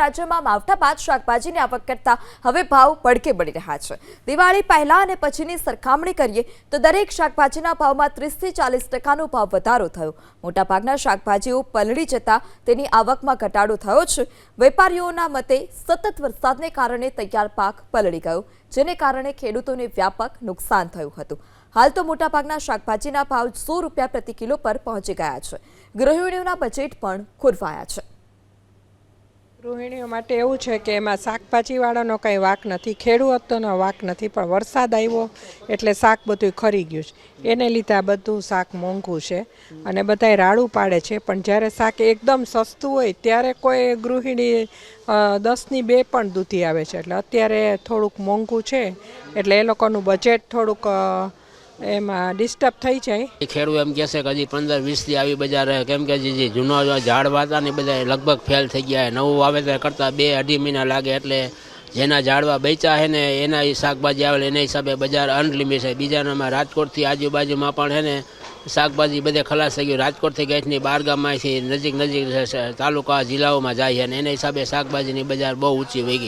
રાજ્યમાં માવઠા બાદ શાકભાજીની આવક કરતા હવે ભાવ પડકે બળી રહ્યા છે. દિવાળી પહેલા અને પછીની સરખામણી કરીએ તો દરેક શાકભાજીના ભાવમાં ત્રીસથી ચાલીસ ટકાનો ભાવ વધારો થયો. મોટાભાગના શાકભાજીઓ પલળી જતા તેની આવકમાં ઘટાડો થયો છે. વેપારીઓના મતે સતત વરસાદને કારણે તૈયાર પાક પલળી ગયો, જેને કારણે ખેડૂતોને વ્યાપક નુકસાન થયું હતું. હાલ તો મોટાભાગના શાકભાજીના ભાવ સો રૂપિયા પ્રતિ કિલો પર પહોંચી ગયા છે. ગૃહિણીઓના બજેટ પણ ખોરવાયા છે. ગૃહિણીઓ માટે એવું છે કે એમાં શાકભાજીવાળાનો કંઈ વાક નથી, ખેડૂતોનો વાક નથી, પણ વરસાદ આવ્યો એટલે શાક બધું ખરી ગયું છે. એને લીધે આ બધું શાક મોંઘું છે અને બધાય રાડું પાડે છે, પણ જ્યારે શાક એકદમ સસ્તું હોય ત્યારે કોઈ ગૃહિણી દસની બે પણ દૂધી આવે છે. એટલે અત્યારે થોડુંક મોંઘું છે, એટલે એ લોકોનું બજેટ થોડુંક એમાં ડિસ્ટર્બ થઈ જાય. ખેડૂત એમ કહેશે કે હજી પંદર વીસથી આવી બજાર કેમ કે જે જૂના ઝાડ વાતા ને બધા લગભગ ફેલ થઈ ગયા નવું વાવેતર કરતાં બે અઢી મહિના લાગે એટલે જેના ઝાડવા બેચ્યા છે ને એના શાકભાજી આવે એના હિસાબે બજાર અનલિમિટ છે. બીજાનામાં રાજકોટથી આજુબાજુમાં પણ છે ને શાકભાજી બધે ખલાસ થઈ ગયું. રાજકોટથી ગેસની બારગામમાંથી નજીક નજીક તાલુકા જિલ્લાઓમાં જાય છે અને એના હિસાબે શાકભાજીની બજાર બહુ ઊંચી વહી ગઈ.